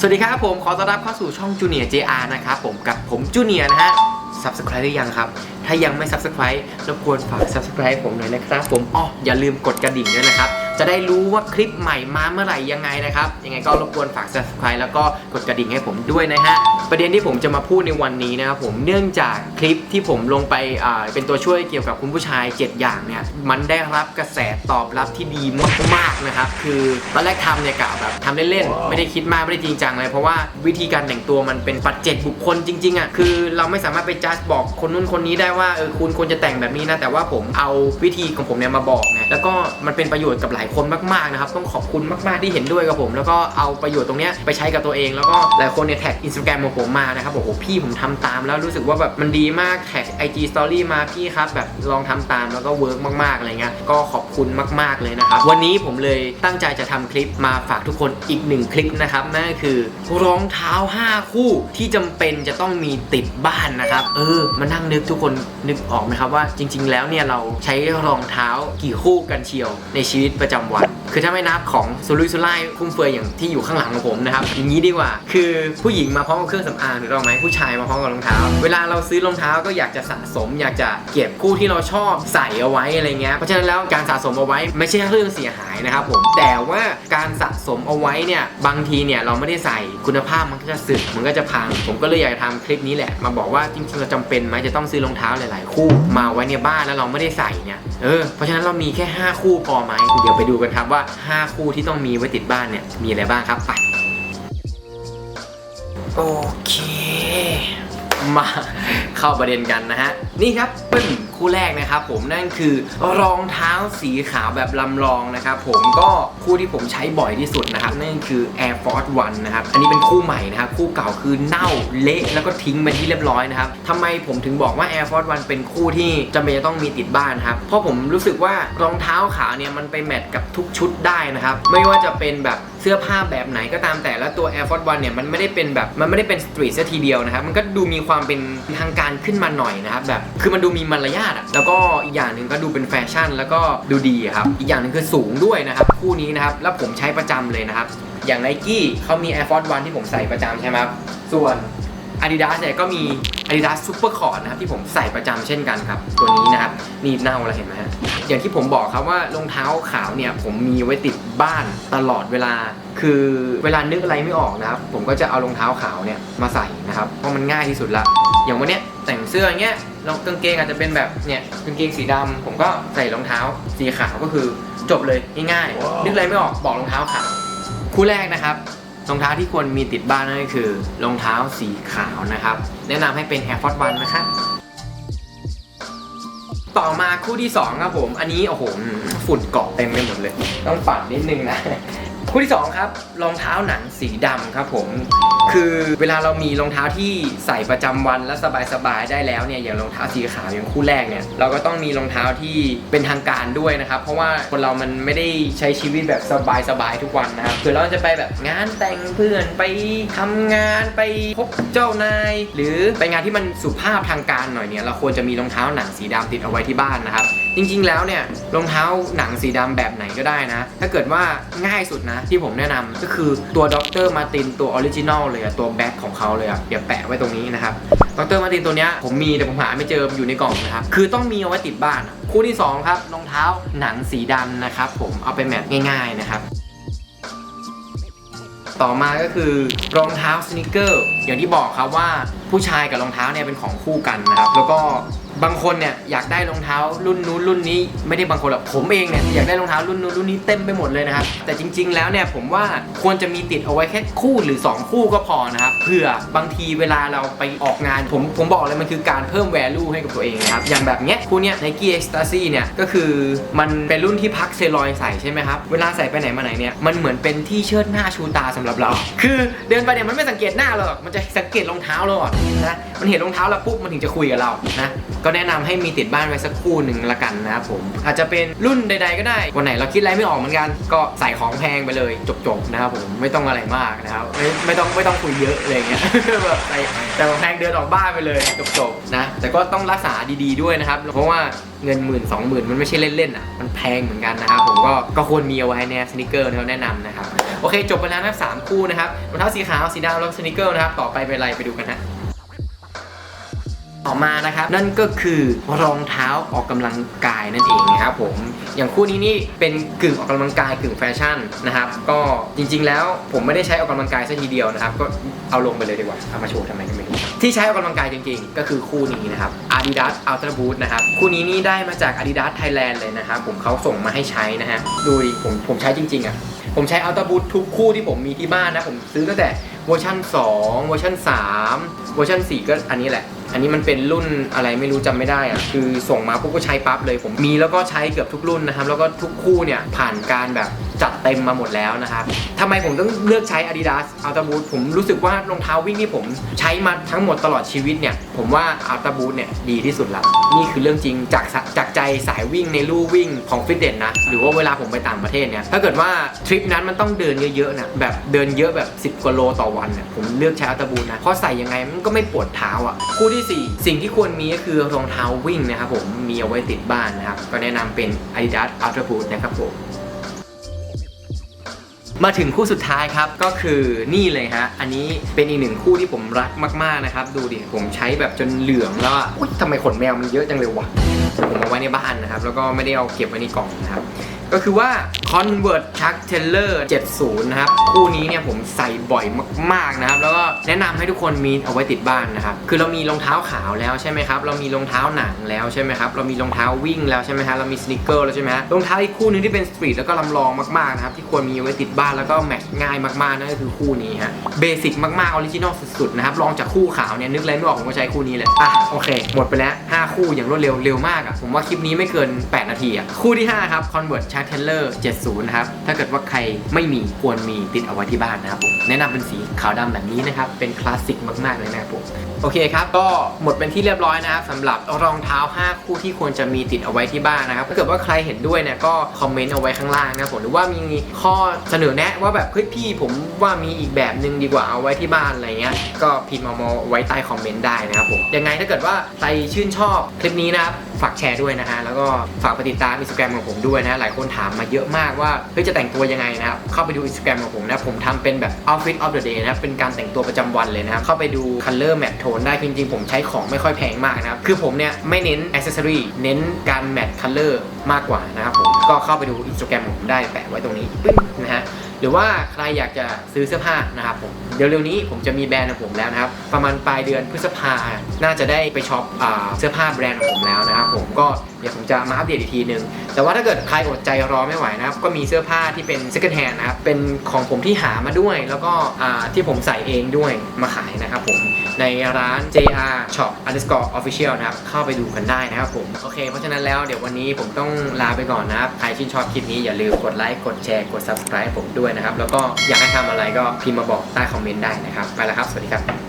สวัสดีครับผมขอต้อนรับเข้าสู่ช่อง Junior JR นะครับผมกับผมจูเนียนะฮะ Subscribe หรือยังครับ ถ้ายังไม่ Subscribe รบกวนฝาก Subscribe ให้ผมหน่อยนะครับ ผมอ๋ออย่าลืมกดกระดิ่งด้วยนะครับ จะได้รู้ว่าคลิปใหม่มาเมื่อไหร่ยังไงนะครับ ยังไงก็รบกวนฝาก Subscribe แล้วก็กดกระดิ่งให้ผมด้วยนะฮะ ประเด็นที่ผมจะมาพูดในวันนี้นะครับผม เนื่องจากคลิปที่ผมลงไปอ่าเป็นตัวช่วยเกี่ยวกับคุณผู้ชาย 7 อย่างเนี่ย มันได้รับกระแสตอบรับที่ดีมากๆนะครับ คือตอนแรกทำเนี่ยกะแบบทำเล่นๆ ไม่ได้คิดมากไม่ได้จริงจังเลยเพราะว่าวิธีการแต่งตัวมันเป็นปัจเจกบุคคลจริงๆอะ คือเราไม่สามารถไปจัดบอกคนนู้นคนนี้ได้ว่าเออคุณควรจะแต่งแบบนี้นะ แต่ว่าผมเอาวิธีของผมเนี่ยมาบอกไงแล้วก็มันเป็นประโยชน์กับหลายคนมากๆนะครับต้องขอบคุณมากๆที่เห็นด้วยกับผม แล้วก็เอาประโยชน์ตรงเนี้ยไปใช้กับตัวเอง แล้วก็หลายคนเนี่ยแท็กอินสตาแกรมของผมมานะครับบอกโอ้โหพี่ผมทำตาม แล้วรู้สึกว่าแบบมันดีมากแท็ก IG Story มาพี่ครับแบบลองทำตามแล้วก็เวิร์กมากๆอะไรเงี้ยก็ขอบคุณมาก ๆเลยนะครับวันนี้ผมเลยตั้งใจจะทำคลิปมาฝากทุกคนอีกหนึ่งคลิปนะครับนั่นก็คือรองเท้า 5 คู่ที่จำเป็นจะต้องมีติดบ้านนะครับ เออมานั่งนึกทุกคนนึกออกไหมครับว่าจริง ๆ แล้วเนี่ยเราใช้รองเท้ากี่คู่กันเชียวในชีวิตประจำวัน คือถ้าไม่นับของสุรุ่ยสุร่ายฟุ่มเฟือยอย่างที่อยู่ข้างหลังของผมนะครับอย่างนี้ดีกว่า คือผู้หญิงมาพร้อมกับเครื่องสำอางถูกต้องไหมผู้ชายมาพร้อมกับรองเท้า เวลาเราซื้อรองเท้าก็อยากจะสะสม อยากจะเก็บคู่ที่เราชอบใส่เอาไว้อะไรเงี้ยเพราะฉะนั้นแล้วการสะสมเอาไว้ไม่ใช่เรื่องเสียหายนะครับผมแต่ว่าการสะสมเอาไว้เนี่ยบางทีเนี่ยเราไม่ได้ใส่คุณภาพมันก็จะสึกมันก็จะพัง ผมก็เลยอยากจะทำคลิปนี้แหละมาบอกว่าจริงๆเราจำเป็นไหมจะต้องซื้อรองเท้าหลาย ๆ คู่มาไว้ในบ้านแล้วเราไม่ได้ใส่เนี่ยเออเพราะฉะนั้นเรามีแค่ 5 คู่พอไหมเดี๋ยวไปดูกันครับว่า 5 คู่ที่ต้องมีไว้ติดบ้านเนี่ยมีอะไรบ้างครับไปโอเคมา เข้าประเด็นกันนะฮะ นี่ครับเป็นคู่แรกนะครับผมนั่นคือรองเท้าสีขาวแบบลำลองนะครับผมก็คู่ที่ผมใช้บ่อยที่สุดนะครับนั่นคือ Air Force One นะครับอันนี้เป็นคู่ใหม่นะครับคู่เก่าคือเน่าเละแล้วก็ทิ้งไปที่เรียบร้อยนะครับทำไมผมถึงบอกว่า Air Force One เป็นคู่ที่จำเป็นจะต้องมีติดบ้านครับเพราะผมรู้สึกว่ารองเท้าขาวเนี่ยมันไปแมทกับทุกชุดได้นะครับไม่ว่าจะเป็นแบบ สื้อผ้าแบบไหนก็ตามแต่แล้วตัว Air Force One เนี่ยมันไม่ได้เป็นแบบมันไม่ได้เป็นสตรีทซะทีเดียวนะครับมันก็ดูมีความเป็นทางการขึ้นมาหน่อยนะครับแบบคือมันดูมีมารยาทอะแล้วก็อีกอย่างหนึ่งก็ดูเป็นแฟชั่น แล้วก็ดูดีครับอีกอย่างหนึ่งคือสูงด้วยนะครับคู่นี้นะครับแล้วผมใช้ประจำเลยนะครับอย่าง n i กี้เขามี Air Force One ที่ผมใส่ประจำใช่ไหมครับส่วน Adidas เนี่ยก็มี Adidas Super c o r d นะครับที่ผมใส่ประจำเช่นกันครับ ตัวนี้นะครับนี่เน่าแล้วเห็นไหมฮะอย่างที่ผมบอกครับว่ารองเท้าขาวเนี่ยผมมีไว้ติด บ้านตลอดเวลา คือเวลานึกอะไรไม่ออกนะครับ ผมก็จะเอารองเท้าขาวเนี่ยมาใส่นะครับเพราะมันง่ายที่สุดละอย่างวันเนี้ยแต่งเสื้ออย่างเงี้ยรองกางเกงอาจจะเป็นแบบเนี่ยกางเกงสีดำผมก็ใส่รองเท้าสีขาวก็คือจบเลยง่ายๆนึกอะไรไม่ออกบอกรองเท้าขาวคู่แรกนะครับรองเท้าที่ควรมีติดบ้านนั่นก็คือรองเท้าสีขาวนะครับ แนะนำให้เป็น Air Force One นะครับ ต่อมาคู่ที่ 2 ครับผม อันนี้โอ้โหฝุ่นเกาะเต็มไปหมดเลย ต้องปัดนิดนึงนะ คู่ที่ 2 ครับรองเท้าหนังสีดำครับผม คือเวลาเรามีรองเท้าที่ใส่ประจำวันและสบายๆได้แล้วเนี่ยอย่างรองเท้าสีขาวอย่างคู่แรกเนี่ยเราก็ต้องมีรองเท้าที่เป็นทางการด้วยนะครับ เพราะว่าคนเรามันไม่ได้ใช้ชีวิตแบบสบายๆทุกวันนะครับคือเราจะไปแบบงานแต่งเพื่อนไปทำงานไปพบเจ้านาย หรือไปงานที่มันสุภาพทางการหน่อยเนี่ยเราควรจะมีรองเท้าหนังสีดำติดเอาไว้ที่บ้านนะครับ จริงๆแล้วเนี่ยรองเท้าหนังสีดำแบบไหนก็ได้นะ ถ้าเกิดว่าง่ายสุดนะที่ผมแนะนำก็คือตัวดรมาตินตัวออริจินอลเลยอะตัวแบ็คของเขาเลยอะเดี๋ยวแปะไว้ตรงนี้นะครับดรมาตินตัวเนี้ยผมมีแต่ผมหาไม่เจออยู่ในกล่องนะครับคือต้องมีเอาไว้ติดบ้าน คู่ที่ 2 ครับรองเท้าหนังสีดำนะครับผมเอาไปแมทง่าย ๆนะครับต่อมาก็คือรองเท้าสนิเกอร์อย่างที่บอกครับว่าผู้ชายกับรองเท้าเนี่ยเป็นของคู่กันนะครับแล้วก็ บางคนเนี่ยอยากได้รองเท้ารุ่นนู้นรุ่นนี้ไม่ได้บางคนหรอกผมเองเนี่ยอยากได้รองเท้ารุ่นนู้นรุ่นนี้เต็มไปหมดเลยนะครับแต่จริง ๆ แล้วเนี่ยผมว่าควรจะมีติดเอาไว้แค่คู่หรือ 2 คู่ก็พอนะครับเผื่อบางทีเวลาเราไปออกงาน ผมผมบอกเลยมันคือการเพิ่ม value ให้กับตัวเองนะครับอย่างแบบเนี้ยคู่เนี้ย Nike Ecstasy เนี่ยก็คือมันเป็นรุ่นที่พักเซลอยใส่ใช่ไหมครับเวลาใส่ไปไหนมาไหนเนี่ยมันเหมือนเป็นที่เชิดหน้าชูตาสำหรับเรา คือเดินไปเนี่ยมันไม่สังเกตหน้าเราหรอกมันจะสังเกตรองเท้าเราก่อนนะมันเห็นรองเท้าแล้วปุ๊บมันถึงจะคุยกับเรานะก็แนะนำให้มีติดบ้านไว้สักคู่หนึ่งละกันนะครับผม อาจจะเป็นรุ่นใด ๆ ก็ได้ วันไหนเราคิดอะไรไม่ออกเหมือนกัน ก็ใส่ของแพงไปเลยจบๆนะครับผมไม่ต้องอะไรมากนะครับไม่ไม่ต้องไม่ต้องคุยเยอะอะไรเงี้ยแบบใส่แต่ของแพงเดินออกบ้านไปเลยจบๆนะแต่ก็ต้องรักษาดีๆด้วยนะครับ เพราะว่าเงินหมื่นสองหมื่นมันไม่ใช่เล่นๆอะมันแพงเหมือนกันนะครับผมก็ก็ควรมีเอาไว้ในสนิเกอร์ที่เราแนะนำนะครับโอเคจบไปแล้วนะครับสามคู่นะครับรองเท้าสีขาวสีดำแล้วสนิเกิลนะครับต่อไปเป็นอะไรไปดูกันฮะ ต่อมานะครับนั่นก็คือรองเท้าออกกำลังกายนั่นเองนะครับผมอย่างคู่นี้นี่เป็นกึ่งออกกำลังกายกึ่งแฟชั่นนะครับก็จริง ๆ แล้วผมไม่ได้ใช้ออกกำลังกายซะทีเดียวนะครับก็เอาลงไปเลยดีกว่าเอามาโชว์ทำไมก็ไม่รู้ที่ใช้ออกกำลังกายจริงๆ ก็คือคู่นี้นะครับ Adidas Ultra Boost นะครับคู่นี้นี่ได้มาจาก Adidas Thailand เลยนะครับผมเขาส่งมาให้ใช้นะฮะดูดิผมผมใช้จริงๆอะผมใช้ Ultra Boost ทุกคู่ที่ผมมีที่บ้านนะผมซื้อตั้งแต่เวอร์ชัน2เวอร์ชัน3เวอร์ชัน4 ก็อันนี้แหละ อันนี้มันเป็นรุ่นอะไรไม่รู้จำไม่ได้อะคือส่งมาปุ๊บก็ใช้ปั๊บเลยผมมีแล้วก็ใช้เกือบทุกรุ่นนะครับแล้วก็ทุกคู่เนี่ยผ่านการแบบ จัดเต็มมาหมดแล้วนะครับทำไมผมต้องเลือกใช้ Adidas Ultra b o o t ผมรู้สึกว่ารองเท้าวิ่งที่ผมใช้มาทั้งหมดตลอดชีวิตเนี่ย ผมว่า Ultra b o o t เนี่ยดีที่สุดละนี่คือเรื่องจริงจากจากใจสายวิ่งในลู่วิ่งของฟิตเนสนะ หรือว่าเวลาผมไปต่างประเทศเนี่ย ถ้าเกิดว่าทริปนั้นมันต้องเดินเยอะๆนะแบบเดินเยอะแบบ 10กว่าโลต่อวันเนี่ยผมเลือกใช้ Ultra b o o t นะเพราะใส่ยังไงมันก็ไม่ปวดเท้าอะคู่ที่สี่สิ่งที่ควรมีก็คือรองเท้าวิ่งนะครับผมมีเอาไว้ติดบ้านนะครับก็แนะนำเป็น Adidas Ultra b o o t นะครับผม มาถึงคู่สุดท้ายครับก็คือนี่เลยฮะ อันนี้เป็นอีกหนึ่งคู่ที่ผมรักมาก ๆ นะครับ ดูดิ ผมใช้แบบจนเหลืองแล้วอะอุ๊ยทำไมขนแมวมันเยอะจังเลยวะผมเอาไว้ในบ้านนะครับ แล้วก็ไม่ได้เอาเก็บไว้ในกล่องนะครับ ก็คือว่า Convert Chuck Taylor 70 นะครับ คู่นี้เนี่ยผมใส่บ่อยมากๆนะครับ แล้วก็แนะนำให้ทุกคนมีเอาไว้ติดบ้านนะครับ คือเรามีรองเท้าขาวแล้วใช่ไหมครับ เรามีรองเท้าหนังแล้วใช่ไหมครับ เรามีรองเท้าวิ่งแล้วใช่ไหมฮะ เรามีสนิเกอร์แล้วใช่ไหมฮะ รองเท้าอีกคู่หนึงที่เป็นสตรีทแล้วก็ลำลองมากๆนะครับ ที่ควรมีเอาไว้ติดบ้านแล้วก็แมทง่ายมากๆนั่นก็คือคู่นี้ฮะ เบสิกมากๆออริจินอลสุดๆนะครับ ลองจากคู่ขาวเนี่ยนึกอะไรไม่ออกผมก็ใช้คู่นี้เลยอะโอเค หมดไปแล้ว 5 คู่อย่างรวดเร็วเร็วมากอะผมว่าคลิปนี้ไม่เกิน 8 นาทีอะคู่ที่5ครับ Convert Chuck Taylor 70 นะครับ ถ้าเกิดว่าใครไม่มีควรมีติดเอาไว้ที่บ้านนะครับผม แนะนำเป็นสีขาวดำแบบนี้นะครับ เป็นคลาสสิกมากๆเลยนะครับผม โอเคครับ ก็หมดเป็นที่เรียบร้อยนะครับสำหรับรองเท้า 5 คู่ที่ควรจะมีติดเอาไว้ที่บ้านนะครับ ถ้าเกิดว่าใครเห็นด้วยเนี่ยก็คอมเมนต์เอาไว้ข้างล่างนะครับผม หรือว่ามีข้อเสนอแนะว่าแบบเฮ้ยพี่ผมว่ามีอีกแบบหนึ่งดีกว่าเอาไว้ที่บ้านอะไรเงี้ย ก็พิมพ์มามาไว้ใต้คอมเมนต์ได้นะครับผม ยังไงถ้าเกิดว่าใครชื่นชอบคลิปนี้นะครับ ฝากแชร์ด้วยนะฮะ แล้วก็ฝากไปติดตามอินสตาแกรมของผมด้วยนะ หลายคนถามมาเยอะมากว่าเฮ้ยจะแต่งตัวยังไงนะครับ เข้าไปดูอินสตาแกรมของผมนะ ผมทำเป็นแบบ outfit of the day นะครับ เป็นการแต่งตัวประจำวันเลยนะครับ เข้าไปดู color match tone ได้จริงๆ ผมใช้ของไม่ค่อยแพงมากนะครับ คือผมเนี่ยไม่เน้น accessory เน้นการ match color มากกว่านะครับผม ก็เข้าไปดูอินสตาแกรมของผมได้แปะไว้ตรงนี้ปึ้งนะฮะหรือว่าใครอยากจะซื้อเสื้อผ้านะครับผมเดี๋ยวเร็วนี้ผมจะมีแบรนด์ของผมแล้วนะครับ ประมาณปลายเดือนพฤษภาน่าจะได้ไปช็อปอเสื้อผ้าแบรนด์ของผมแล้วนะครับผมก็ ดี๋ยวผมจะมาอัปเดตอีกทีหนึ่งแต่ว่าถ้าเกิดใครอดใจรอไม่ไหวนะครับ ก็มีเสื้อผ้าที่เป็น second hand นะครับ เป็นของผมที่หามาด้วย แล้วก็ที่ผมใส่เองด้วยมาขายนะครับผม ในร้าน JR Shop Underscore Official นะครับ เข้าไปดูกันได้นะครับผม โอเค เพราะฉะนั้นแล้วเดี๋ยววันนี้ผมต้องลาไปก่อนนะครับ ใครชื่นชอบคลิปนี้อย่าลืมกดไลค์กดแชร์กด subscribe ผมด้วยนะครับ แล้วก็อยากให้ทำอะไรก็พิมพ์มาบอกใต้คอมเมนต์ได้นะครับ ไปแล้วครับ สวัสดีครับ